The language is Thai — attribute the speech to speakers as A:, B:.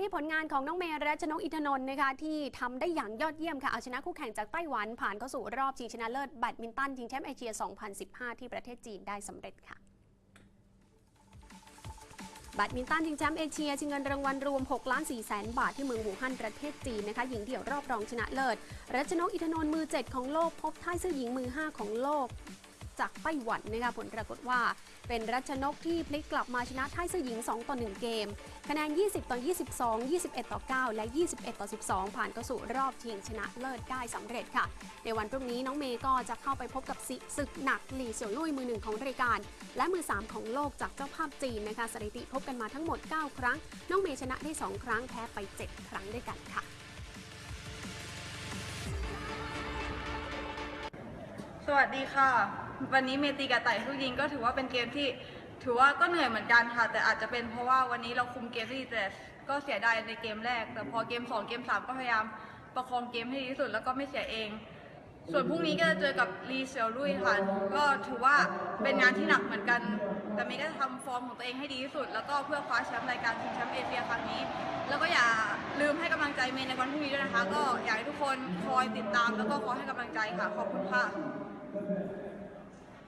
A: ที่ผลงานของน้องเมย์รัชนกอินทนนท์นะคะที่ทำได้อย่างยอดเยี่ยมค่ะเอาชนะคู่แข่งจากไต้หวันผ่านเข้าสู่รอบชิงชนะเลิศแบดมินตันชิงแชมป์เอเชีย 2015 ที่ประเทศจีนได้สำเร็จค่ะแบดมินตันชิงแชมป์เอเชียชิงเงินรางวัลรวม6ล้าน4แสนบาทที่เมืองหูฮั่นประเทศจีนนะคะหญิงเดี่ยวรอบรองชนะเลิศรัชนกอินทนนท์มือ 7 ของโลกพบท้ายซื่อหญิงมือ 5 ของโลก จากไต้หวันนะคะผลปรากฏว่าเป็นรัชนกที่พลิกกลับมาชนะไท้ายซื่อหญิง 2 ต่อ 1 เกม คะแนน 20 ต่อ 22 21 ต่อ 9 และ 21 ต่อ 12 ผ่านเข้าสู่รอบชิงชนะเลิศได้สำเร็จค่ะ ในวันพรุ่งนี้น้องเมย์ก็จะเข้าไปพบกับศึกหนักหลี่เสี่ยวลุยมือหนึ่งของรายการ และมือ 3 ของโลกจากเจ้าภาพจีนนะคะสถิติพบกันมาทั้งหมด 9 ครั้ง น้องเมย์ชนะได้ 2 ครั้งแพ้ไป 7 ครั้งด้วยกันค่ะ
B: สวัสดีค่ะ วันนี้เมตีกับไต่สู้ยิงก็ถือว่าเป็นเกมที่ ถือว่าก็เหนื่อยเหมือนกันค่ะ แต่อาจจะเป็นเพราะว่าวันนี้เราคุมเกมที่ดีแต่ก็เสียดายในเกมแรก แต่พอเกม 2 เกม 3 ก็พยายามประคองเกมให้ดีที่สุดแล้วก็ไม่เสียเอง ส่วนพรุ่งนี้ก็จะเจอกับลีเซียวลุยค่ะ ก็ถือว่าเป็นงานที่หนักเหมือนกัน แต่เมย์ก็จะทำฟอร์มของตัวเองให้ดีที่สุด แล้วก็เพื่อคว้าแชมป์รายการชิงแชมป์เอเชียครั้งนี้ แล้วก็อย่าลืมให้กำลังใจเมย์ในวันพรุ่งนี้ด้วยนะคะ ก็อยากให้ทุกคนคอยติดตามแล้วก็คอยให้กำลังใจค่ะ ขอบคุณค่ะ Amen.